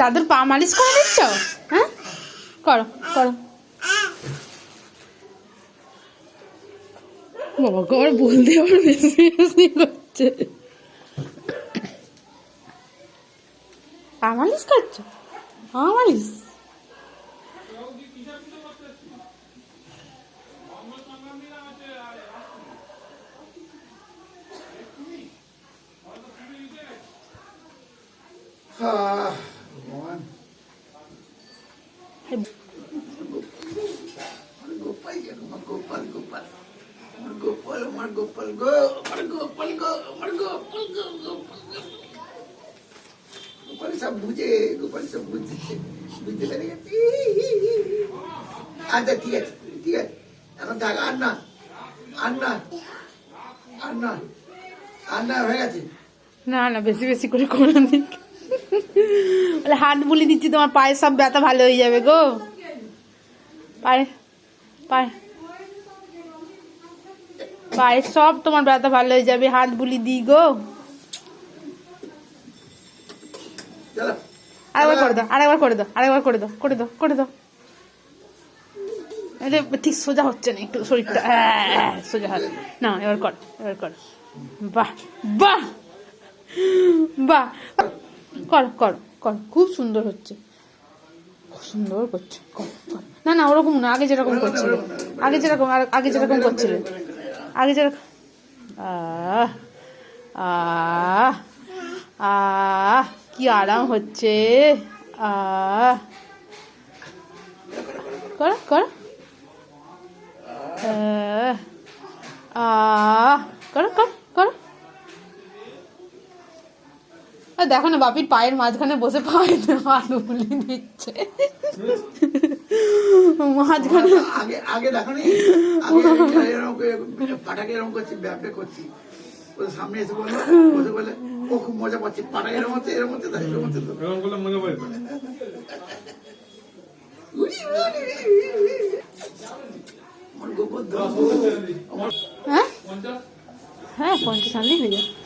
দাদুর পা মালিশ করে দিচ্ছ? হ্যাঁ? করো করো। বাবা কর বলতে বেশি করছে। পা মালিশ করছ? পা মালিশ? Ah, ভগবান। আমার গোপাল যেন, আমার গোপাল গোপাল আমার গোপাল আমার গোপাল গো আমার গোপাল গো আমার গোপাল গো গোপাল গো। গোপাল সব বুঝে গোপাল সব বুঝছে বুঝতে পেরে গেছি আচ্ছা ঠিক আছে ঠিক আছে এখন থাক আর না আর না আর না আর না হয়ে গেছে না না বেশি বেশি করে করে দিন বলে হাত বুলি দিচ্ছি তোমার পায়ে সব ব্যথা ভালো হয়ে যাবে গো। পায়ে পায়ে পায়ে সব তোমার ব্যথা ভালো হয়ে যাবে হাত বুলি দিই গো। আরেকবার করে দাও আরেকবার করে দাও আরেকবার করে দাও করে দাও করে দাও। এটা ঠিক সোজা হচ্ছে না একটু শরীরটা। হ্যাঁ, সোজা হবে না এবার কর এবার কর। বাহ বাহ বাহ। কর কর কর। খুব সুন্দর হচ্ছে। খুব সুন্দর করছে। কর কর। না না ওরকম না আগে যেরকম করছিলে। আগে যেরকম আর- আগে যেরকম করছিলে। আগে যেরকম আহ আহ আহ কি আরাম হচ্ছে। আহ। কর কর। দেখো না বাপির পায়ের মাঝখানে বসে পায়ের আলু গুলি দিচ্ছে। মাঝখানে আগে আগে দেখো নি আগে এরকম করে পাটাকে এরকম করছি ব্যাপে করছি। ও সামনে এসে বলল বসে বলে ও খুব মজা পাচ্ছি পাটাকে এরকম হচ্ছে এরকম হচ্ছে তাই এরকম হচ্ছে এরকম করলে মজা পাই তো। উড়ি, উড়ি, উড়ি। আমার গোবর ধন আমার হ্যাঁ হ্যাঁ পঞ্চাশ হয়ে যাবে।